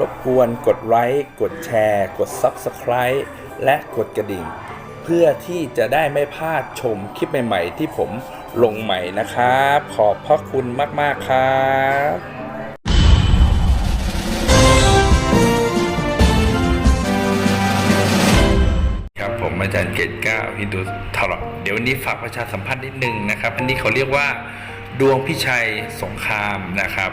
รบกวนกดไลค์กดแชร์ กด Subscribe และกดกระดิ่ง เพื่อที่จะได้ไม่พลาดชมคลิปใหม่ ๆ ที่ผมลงใหม่นะครับ ขอบพระคุณมาก ๆ ครับครับผมอาจารย์เกตเก้าฮินดูทอลเดี๋ยววันนี้ฝากประชาสัมพันธ์นิดนึงนะครับ อันนี้เขาเรียกว่า ดวงพิชัยสงครามนะครับ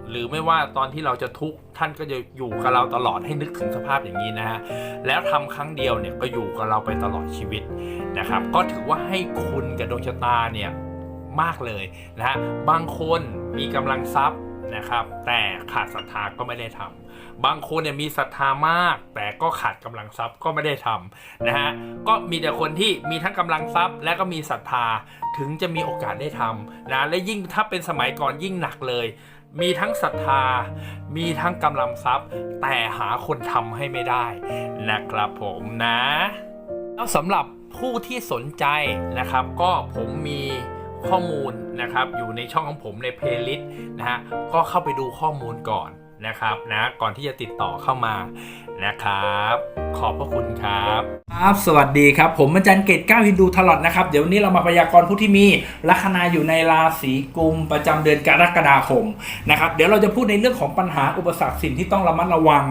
หรือไม่ว่าตอนที่เราจะทุกข์ท่านก็จะอยู่กับเราตลอดให้นึกถึงสภาพอย่างนี้นะฮะแล้วทำครั้งเดียวเนี่ยก็อยู่กับเราไปตลอดชีวิตนะครับ ก็ถือว่าให้คุณกับดวงชะตาเนี่ยมากเลยนะฮะบางคนมีกำลังทรัพย์นะครับ แต่ขาดศรัทธาก็ไม่ได้ทำ บางคนเนี่ยมีศรัทธามาก แต่ก็ขาดกำลังทรัพย์ก็ไม่ได้ทำนะฮะก็มีแต่คนที่มีทั้งกำลังทรัพย์ และก็มีศรัทธาถึงจะมีโอกาสได้ทำนะและยิ่งถ้าเป็นสมัยก่อนยิ่งหนักเลยมีทั้งศรัทธา มีทั้งกำลังทรัพย์ แต่หาคนทำให้ไม่ได้นะครับผมนะ แล้วสำหรับผู้ที่สนใจนะครับ ก็ผมมีข้อมูลนะครับ อยู่ในช่องของผมในเพลย์ลิสต์นะฮะ ก็เข้าไปดูข้อมูลก่อน นะครับนะก่อนที่จะติดต่อเข้ามานะครับ ขอบพระคุณครับครับสวัสดีครับ ผมอาจารย์เกตก้าฮินดูทลอดนะครับ เดี๋ยวนี้เรามาพยากรณ์ผู้ที่มีลัคนาอยู่ในราศีกุมประจำเดือนกรกฎาคมนะครับเดี๋ยวเราจะพูดในเรื่องของปัญหาอุปสรรคสิ่งที่ต้องระมัดระวัง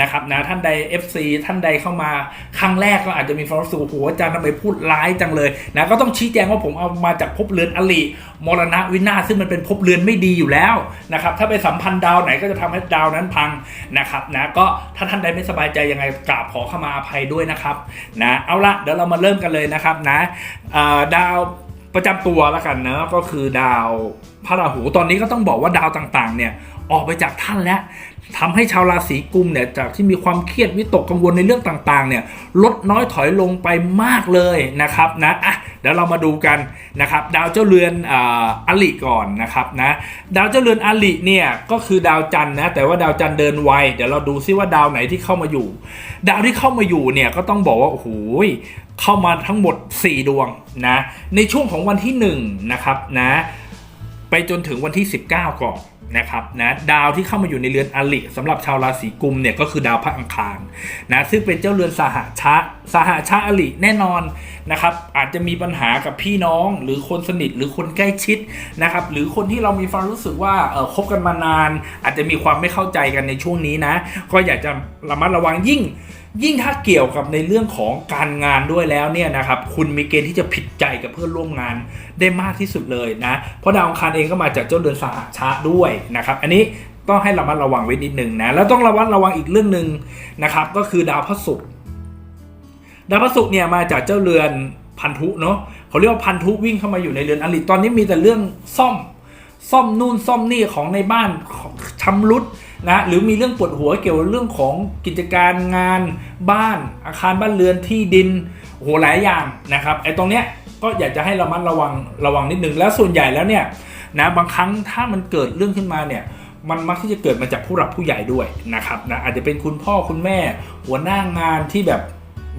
นะครับนะท่านใด FC ท่านใดเข้ามาครั้งแรกก็อาจจะมีความรู้สึกว่าอาจารย์ทำไมพูดร้ายจังเลยนะก็ต้องชี้แจงว่าผมเอามาจากภพเรือนอลิมรณะวินาศซึ่งมันเป็นภพเรือนไม่ดีอยู่แล้วนะครับถ้าไปสัมพันธ์ดาวไหนก็จะทำให้ดาวนั้นพังนะครับนะก็ถ้าท่านใดไม่สบายใจยังไงกราบขอเข้ามาอภัยด้วยนะครับนะเอาละเดี๋ยวเรามาเริ่มกันเลยนะครับนะดาวประจำตัวแล้วกันเนะก็คือดาวพระราหูตอนนี้ก็ต้องบอกว่าดาวต่างๆเนี่ยออกไปจากท่านแล้ว ทำให้ชาวราศีกุมเนี่ยจากที่มีความเครียดวิตกกังวลในเรื่องต่างๆเนี่ยลดน้อยถอยลงไปมากเลยนะครับนะอะเดี๋ยวเรามาดูกันนะครับดาวเจ้าเรือนอ่อลิก่อนนะครับนะดาวเจ้าเรือนอลิเนี่ยก็คือดาวจันนะแต่ว่าดาวจันเดินไวเดี๋ยวเราดูซิว่าดาวไหนที่เข้ามาอยู่ ดาวที่เข้ามาอยู่เนี่ยก็ต้องบอกว่าโอ้โหเข้ามาทั้งหมด 4 ดวงนะในช่วงของวันที่1นะครับนะไปจนถึงวันที่ 19 ก่อน นะครับนะดาวที่เข้ามาอยู่ในเรือนอลิสำหรับชาวราศีกุมเนี่ยก็คือดาวพระอังคารนะซึ่งเป็นเจ้าเรือนสหชะ สหชะอลิแน่นอนนะครับ อาจจะมีปัญหากับพี่น้องหรือคนสนิทหรือคนใกล้ชิดนะครับ หรือคนที่เรามีความรู้สึกว่าเออคบกันมานาน อาจจะมีความไม่เข้าใจกันในช่วงนี้นะ ก็อยากจะระมัดระวังยิ่งยิ่งถ้าเกี่ยวกับในเรื่องของการงานด้วยแล้วเนี่ยนะครับ คุณมีเกณฑ์ที่จะผิดใจกับเพื่อนร่วมงานได้มากที่สุดเลยนะ เพราะดาวอังคารเองก็มาจากเจ้าเดือนสหชาด้วยนะครับ อันนี้ต้องให้ระมัดระวังไว้นิดหนึ่งนะ แล้วต้องระมัดระวังอีกเรื่องหนึ่งนะครับ ก็คือดาวพระศุกร์ ดาวพระศุกร์เนี่ยมาจากเจ้าเรือนพันธุเนาะเขาเรียกว่าพันธุวิ่งเข้ามาอยู่ในเรือนอริตอนนี้มีแต่เรื่องซ่อมซ่อมนู่นซ่อมนี่ของในบ้านชำรุดนะหรือมีเรื่องปวดหัวเกี่ยวกับเรื่องของกิจการงานบ้านอาคารบ้านเรือนที่ดินโหหลายอย่างนะครับไอ้ตรงเนี้ยก็อยากจะให้ระมัดระวังระวังนิดนึงแล้วส่วนใหญ่แล้วเนี่ยนะบางครั้งถ้ามันเกิดเรื่องขึ้นมาเนี่ยมันมักที่จะเกิดมาจากผู้หลักผู้ใหญ่ด้วยนะครับนะอาจจะเป็นคุณพ่อคุณแม่หัวหน้างานที่แบบ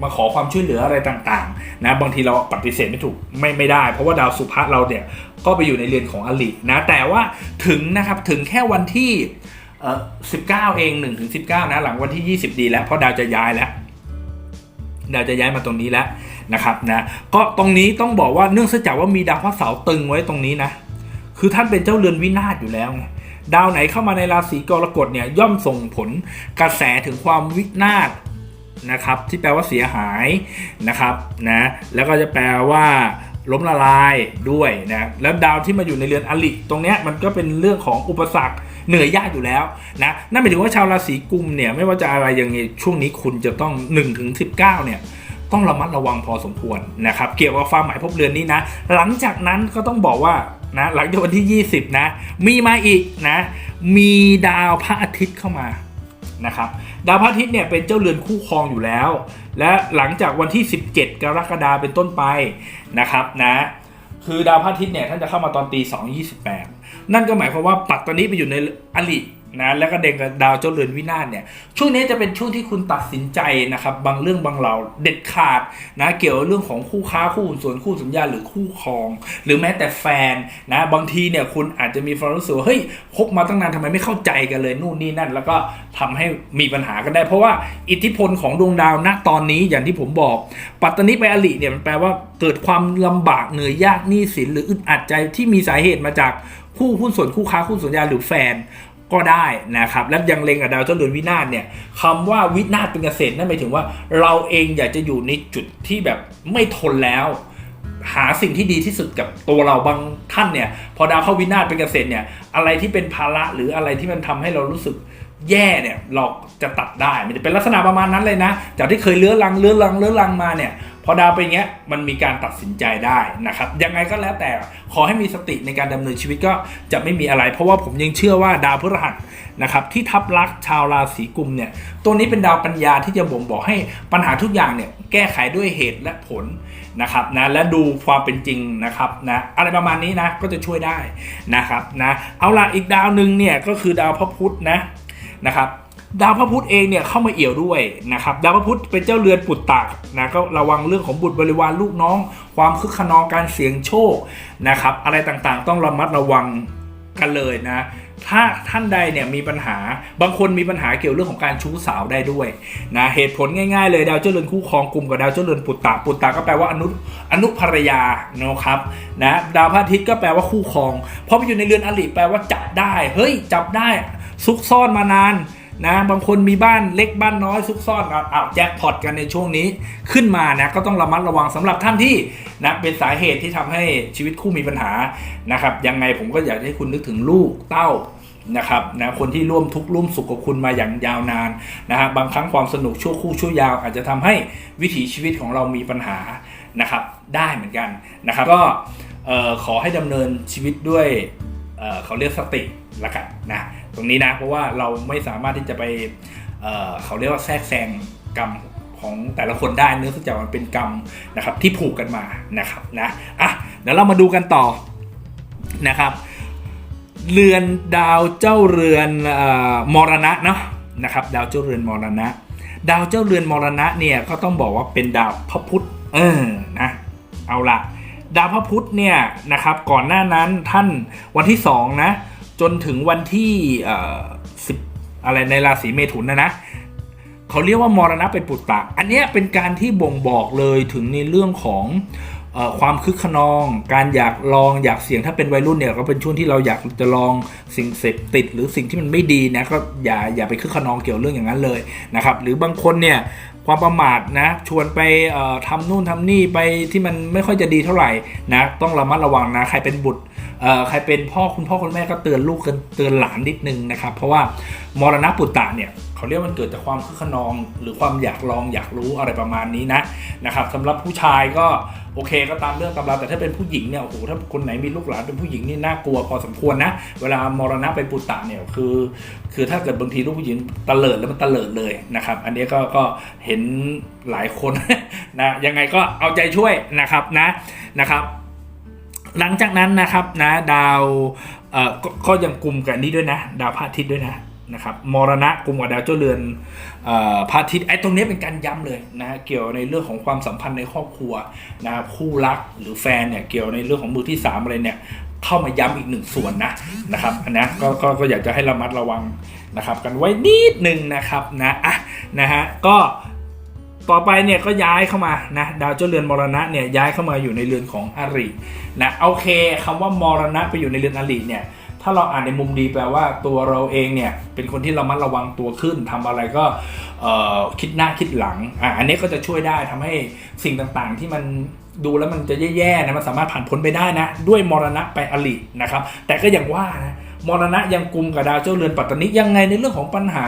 มาขอความช่วยเหลืออะไรต่างๆนะบางทีเราปฏิเสธไม่ถูกไม่ไม่ได้ เพราะว่าดาวสุภะเราเนี่ยก็ไปอยู่ในเรือนของอลินะแต่ว่าถึงนะครับถึงแค่วันที่เอ่อ19เอง1ถึง19นะหลังวันที่20ดีแล้วเพราะดาวจะย้ายแล้วดาวจะย้ายมาตรงนี้แล้วนะครับนะก็ตรงนี้ต้องบอกว่าเนื่องจากว่ามีดาวพระเสาร์ตึงไว้ตรงนี้นะคือท่านเป็นเจ้าเรือนวินาศอยู่แล้วไงดาวไหนเข้ามาในราศีกรกฎเนี่ยย่อมส่งผลกระแสถึงความวินาศ นะครับที่แปลว่าเสียหายนะครับนะแล้วก็จะแปลว่าล้มละลายด้วยนะแล้วดาวที่มาอยู่ในเรือนอลิตรงเนี้ยมันก็เป็นเรื่องของอุปสรรคเหนื่อยยากอยู่แล้วนะนั่นหมายถึงว่าชาวราศีกุมเนี่ยไม่ว่าจะอะไรยังไงช่วงนี้คุณจะต้อง1ถึงเนี่ยต้องระมัดระวังพอสมควรนะครับเกี่ยวกับความหมายภพเรือนนี้นะหลังจากนั้นก็ต้องบอกว่านะหลังจากวันที่ 20 นะ มีมาอีกนะ มีดาวพระอาทิตย์เข้ามา นะครับดาวพระอาทิตย์เนี่ยเป็นเจ้าเรือนคู่ครองอยู่แล้ว และหลังจากวันที่ 17 กรกฎาเป็นต้นไปนะครับนะคือดาวพระอาทิตย์เนี่ยท่านจะเข้ามาตอนตี2.28นั่นก็หมายความว่าปัตตานีไปอยู่ในอลิ นะแล้วก็เด็กกับดาวเจ้าเรือนวินาศเนี่ยช่วงนี้จะเป็นช่วงที่คุณตัดสินใจนะครับบางเรื่องบางเราเด็ดขาดนะเกี่ยวกับเรื่องของคู่ค้าคู่ส่วนคู่สัญญาหรือคู่ครอง หรือแม้แต่แฟนนะบางทีเนี่ยคุณอาจจะมีความรู้สึกว่าเฮ้ยคบมาตั้งนานทำไมไม่เข้าใจกันเลยนู่นนี่นั่น แล้วก็ทำให้มีปัญหากันได้ เพราะว่าอิทธิพลของดวงดาวณตอนนี้อย่างที่ผมบอก ปัตตานีไปอลิเนี่ยมันแปลว่าเกิดความลำบากเหนื่อยยากหนี้สินหรืออึดอัดใจที่มีสาเหตุมาจากคู่หุ้นส่วนคู่ค้าคู่สัญญาหรือแฟน ก็ได้นะครับ และยังเล็งกับดาวเจ้าเรือนวินาศเนี่ยคำว่าวินาศเป็นเกษตรนั่นหมายถึงว่า เราเองอยากจะอยู่ในจุดที่แบบไม่ทนแล้ว หาสิ่งที่ดีที่สุดกับตัวเราบางท่านเนี่ยพอดาวเข้าวินาศเป็นเกษตรเนี่ยอะไรที่เป็นภาระหรืออะไรที่มันทำให้เรารู้สึกแย่เนี่ยเราจะตัดได้มันจะเป็นลักษณะประมาณนั้นเลยนะ จากที่เคยเลื้อรังเลื้อรังเลื้อรังมาเนี่ย อดาวไปอย่างเงี้ยมันมีการตัดสินใจได้นะครับยังไงก็แล้วแต่ขอให้มีสติในการดำเนินชีวิตก็จะไม่มีอะไร เพราะว่าผมยังเชื่อว่าดาวพฤหัสนะครับที่ทับลักชาวราศีกุมเนี่ยตัวนี้เป็นดาวปัญญาที่จะบ่งบอกให้ปัญหาทุกอย่างเนี่ยแก้ไขด้วยเหตุและผลนะครับนะและดูความเป็นจริงนะครับนะอะไรประมาณนี้นะก็จะช่วยได้นะครับนะเอาล่ะอีกดาวหนึ่งเนี่ยก็คือดาวพระพุธนะนะครับ ดาวพระพุธเองเนี่ยเข้ามาเอี่ยวด้วยนะครับดาวพระพุธเป็นเจ้าเรือนปุตตะนะก็ระวังเรื่องของบุตรบริวารลูกน้อง ความคึกขนองการเสี่ยงโชคนะครับอะไรต่างๆ ต้องระมัดระวังกันเลยนะถ้าท่านใดเนี่ยมีปัญหาบางคนมีปัญหาเกี่ยวเรื่องของการชู้สาวได้ด้วยนะเหตุผลง่ายๆเลยดาวเจ้าเรือนคู่ครองกลุ่มกับดาวเจ้าเรือนปุตตะปุตตะก็แปลว่าอนุอนุภรรยาเนาะครับนะดาวพระอาทิตย์ก็แปลว่าคู่ครองเพราะไปอยู่ในเรือนอริแปลว่าจับได้ เฮ้ยจับได้ซุกซ่อนมานาน นะบางคนมีบ้านเล็กบ้านน้อยซุกซ่อนอะอ้าวแจ็คพอตกันในช่วงนี้ขึ้นมานะก็ต้องระมัดระวังสำหรับท่านที่นะเป็นสาเหตุที่ทำให้ชีวิตคู่มีปัญหานะครับยังไงผมก็อยากให้คุณนึกถึงลูกเต้านะครับนะคนที่ร่วมทุกข์ร่วมสุขกับคุณมาอย่างยาวนานนะฮะบางครั้งความสนุกชั่วคู่ชั่วยาว อาจจะทำให้วิถีชีวิตของเรามีปัญหานะครับได้เหมือนกันนะครับก็ขอให้ดำเนินชีวิตด้วยเเขาเรียกสติละกันนะตรงนี้นะเพราะว่าเราไม่สามารถที่จะไปเเขาเรียกว่าแทรกแซงกรรมของแต่ละคนได้เนื่องจากมันเป็นกรรมนะครับที่ผูกกันมานะครับนะอะเดี๋ยวเรามาดูกันต่อนะครับ เรือนดาวเจ้าเรือนออมรณะเนาะนะครับ ดาวเจ้าเรือนมรณะ ดาวเจ้าเรือนมรณะเนี่ยก็ต้องบอกว่าเป็นดาวพระพุธเออนะเอาละดาวพระพุธเนี่ยนะครับก่อนหน้านั้นท่านวันที่สองนะ จนถึงวันที่สิบอะไรในราศีเมถุนนะนะเขาเรียกว่ามรณะเป็นปุตตะ อันนี้เป็นการที่บ่งบอกเลยถึงในเรื่องของ ความคึกขนอง การอยากลองอยากเสี่ยงถ้าเป็นวัยรุ่นเนี่ยก็เป็นช่วงที่เราอยากจะลองสิ่งเสพติด หรือสิ่งที่มันไม่ดีนะก็อย่าอย่าไปคึกขนองเกี่ยวเรื่องอย่างนั้นเลยนะครับหรือบางคนเนี่ยความประมาทนะชวนไปเอ่อทำนู่นทำนี่ไปที่มันไม่ค่อยจะดีเท่าไหร่นะต้องระมัดระวังนะใครเป็นบุตรใครเป็นพ่อคุณพ่อคุณแม่ก็เตือนลูกกันเตือนหลานนิดนึงนะครับเพราะว่ามรณะปุตตะเนี่ย เขาเรียกมันเกิดจากความคึกขนอง หรือความอยากลองอยากรู้อะไรประมาณนี้นะนะครับสำหรับผู้ชายก็โอเคก็ตามเรื่องตามราแต่ถ้าเป็นผู้หญิงเนี่ยโอ้โหถ้าคนไหนมีลูกหลานเป็นผู้หญิงนี่น่ากลัวพอสมควรนะเวลามรณะเป็นปุตตะเนี่ยคือ คือถ้าเกิดบางทีลูกผู้หญิงตะเลิดแล้วมันตะเลิดเลยนะครับ อันนี้ก็ก็เห็นหลายคนนะยังไงก็เอาใจช่วยนะครับนะนะครับ หลังจากนั้นนะครับนะดาวเอ่อก็ก็ยังกลุ่มกับนี้ด้วยนะ ดาวพระอาทิตย์ด้วยนะ นะครับมรณะกลุ่มกับดาวเจ้าเรือนอพระอาทิตย์ไอ้ตรงนี้เป็นการย้ำเลยนะเกี่ยวในเรื่องของความสัมพันธ์ในครอบครัวนะครับคู่รักหรือแฟนเนี่ยเกี่ยวในเรื่องของมือที่สามอะไรเนี่ยเข้ามาย้ำอีกหนึ่งส่วนนะนะครับอันนะกก็ก็อยากจะให้ระมัดระวังนะครับ กันไว้นิดนึงนะครับนะอะนะฮะก็ต่อไปเนี่ยก็ย้ายเข้ามานะดาวเจ้าเรือนมรณะเนี่ยย้ายเข้ามาอยู่ในเรือนของอรินะโอเคคำว่ามรณะไปอยู่ในเรือนอริเนี่ย ถ้าเราอ่านในมุมดีแปลว่าตัวเราเองเนี่ยเป็นคนที่เรามัดระวังตัวขึ้นทำอะไรก็คิดหน้าคิดหลังอะอันนี้ก็จะช่วยได้ทำให้สิ่งต่างๆ ที่มันดูแล้วมันจะแย่ๆนะมันสามารถผ่านพ้นไปได้นะ ด้วยมรณะไปอรินะครับ แต่ก็อย่างว่านะ มรณะยังกุมกับดาวเจ้าเรือนปัตตานิยังไงในเรื่องของปัญหา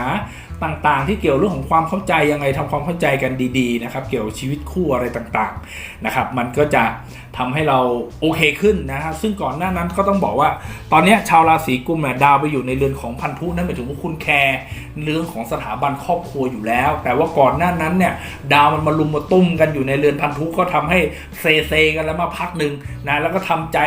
ต่างๆ ที่เกี่ยวเรื่องของความเข้าใจยังไงทำความเข้าใจกันดีๆนะครับเกี่ยวชีวิตคู่อะไรต่างๆนะครับมันก็จะทำให้เราโอเคขึ้นนะครับซึ่งก่อนหน้านั้นก็ต้องบอกว่า ตอนนี้ชาวราศีกุมเนี่ยดาวไปอยู่ในเรือนของพันธุนั่นหมายถึงว่าคุณแคร์เรื่องของสถาบันครอบครัวอยู่แล้ว แต่ว่าก่อนหน้านั้นเนี่ยดาวมันมาลุมมาตุ้มกันอยู่ในเรือนพันธุก็ทำให้เซเซกันแล้วมาพักหนึ่งนะแล้วก็ทำใจ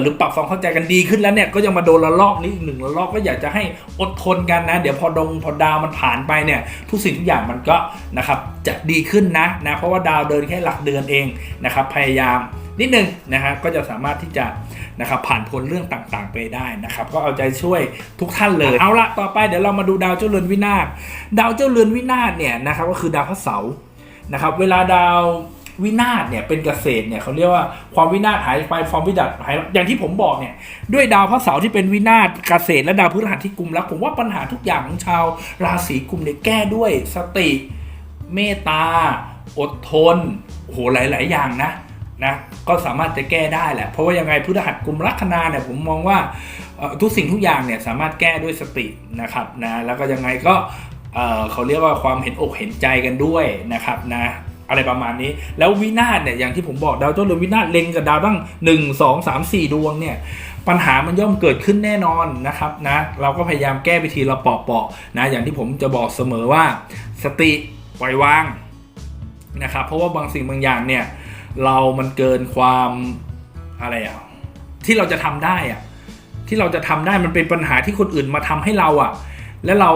หรือปรับความเข้าใจกันดีขึ้นแล้วเนี่ยก็ยังมาโดนระลอกนี้อีกหนึ่งระลอกก็อยากจะให้อดทนกันนะ เดี๋ยวพอดงพอดาวมันผ่านไปเนี่ยทุกสิ่งทุกอย่างมันก็นะครับจะดีขึ้นนะนะเพราะว่าดาวเดินแค่หลักเดือนเองนะครับพยายามนิดนึงนะฮะก็จะสามารถที่จะนะครับผ่านพ้นเรื่องต่างๆ ไปได้นะครับก็เอาใจช่วยทุกท่านเลยเอาละต่อไปเดี๋ยวเรามาดูดาวเจ้าเรือนวินาศดาวเจ้าเรือนวินาศเนี่ยนะครับก็คือดาวพระเสาร์นะครับเวลาดาว วินาศเนี่ยเป็นเกษตรเนี่ยเขาเรียกว่าความวินาศหายไปความวิบัติหายอย่างที่ผมบอกเนี่ยด้วยดาวพระเสาร์ที่เป็นวินาศเกษตรและดาวพฤหัสที่กุมแล้วผมว่าปัญหาทุกอย่างของชาว ราศีกุมเนี่ยแก้ด้วยสติ เมตตา อดทนโหหลาย ๆ อย่างนะนะก็สามารถจะแก้ได้แหละ เพราะว่ายังไงพฤหัสกุมลัคนาเนี่ยผมมองว่าทุกสิ่งทุกอย่างเนี่ยสามารถแก้ด้วยสตินะครับนะแล้วก็ยังไงก็เเขาเรียกว่าความเห็นอกเห็นใจกันด้วยนะครับนะ อะไรประมาณนี้ แล้ววินาศเนี่ยอย่างที่ผมบอกดาวเจ้าเรือนวินาศเล็งกับดาวตั้ง1 2 3 4 ดวงเนี่ยปัญหามันย่อมเกิดขึ้นแน่นอนนะครับนะเราก็พยายามแก้วิธีละเปาะๆนะอย่างที่ผมจะบอกเสมอว่า สติปล่อยวางนะครับเพราะว่าบางสิ่งบางอย่างเนี่ยเรามันเกินความอะไรอะที่เราจะทำได้อะที่เราจะทำได้มันเป็นปัญหาที่คนอื่นมาทำให้เราอะ แล้วเรา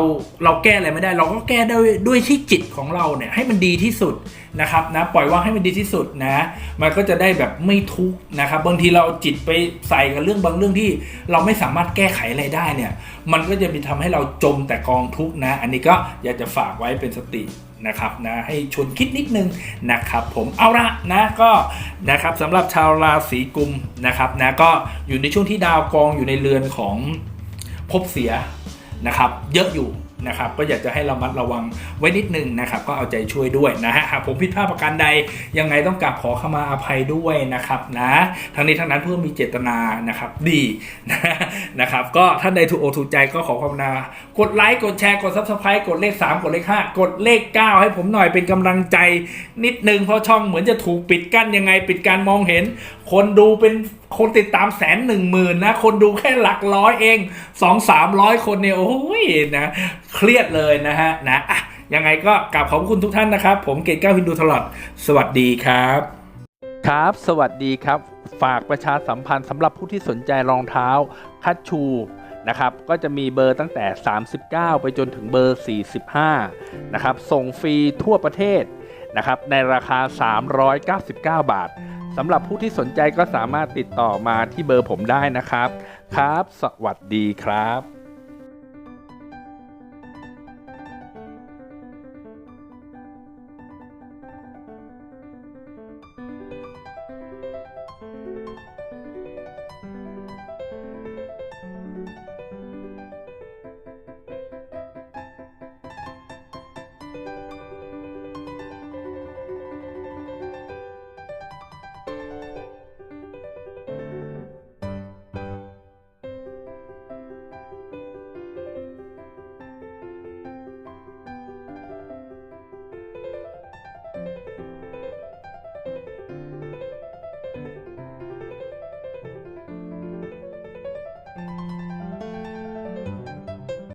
เราแก้อะไรไม่ได้ เราก็แก้ด้วยด้วยที่จิตของเราเนี่ยให้มันดีที่สุดนะครับนะปล่อยวางให้มันดีที่สุดนะมันก็จะได้แบบไม่ทุกข์นะครับบางทีเราจิตไปใส่กับเรื่องบางเรื่องที่เราไม่สามารถแก้ไขอะไรได้เนี่ยมันก็จะมีทำให้เราจมแต่กองทุกข์นะ อันนี้ก็อยากจะฝากไว้เป็นสตินะครับนะให้ชวนคิดนิดนึงนะครับ ผมเอาละนะก็นะครับสำหรับชาวราศีกุมนะครับนะก็อยู่ในช่วงที่ดาวกองอยู่ในเรือนของภพเสีย นะครับเยอะอยู่นะครับก็อยากจะให้ระมัดระวังไว้นิดนึงนะครับก็เอาใจช่วยด้วยนะฮะหากผมผิดพลาดประการใดยังไงต้องกราบขอเข้ามาอภัยด้วยนะครับนะทั้งนี้ทั้งนั้นเพื่อมีเจตนานะครับดีนะครับก็ท่านใดถูกโอถูกใจก็ขอความนากดไลค์กดแชร์กด subscribe กดเลข 3 กดเลข 5 กดเลข 9 ให้ผมหน่อยเป็นกำลังใจนิดนึงเพราะช่องเหมือนจะถูกปิดกั้นยังไงปิดการมองเห็น คนดูเป็น คนติดตามแสนหนึ่งหมื่นนะ คนดูแค่หลักร้อยเองสองสามร้อยคนเนี่ย โอ้ยนะ เครียดเลยนะฮะ นะอะยังไงก็กราบขอบคุณทุกท่านนะครับ ผมเกตเก้าฮินดูตลอด สวัสดีครับ ครับ สวัสดีครับ ฝากประชาสัมพันธ์สำหรับผู้ที่สนใจรองเท้า คัชชูนะครับ ก็จะมีเบอร์ตั้งแต่ 39 ไปจนถึงเบอร์ 45 นะครับ ส่งฟรีทั่วประเทศนะครับ ในราคา 399 บาท สำหรับผู้ที่สนใจก็สามารถติดต่อมาที่เบอร์ผมได้นะครับ ครับ สวัสดีครับ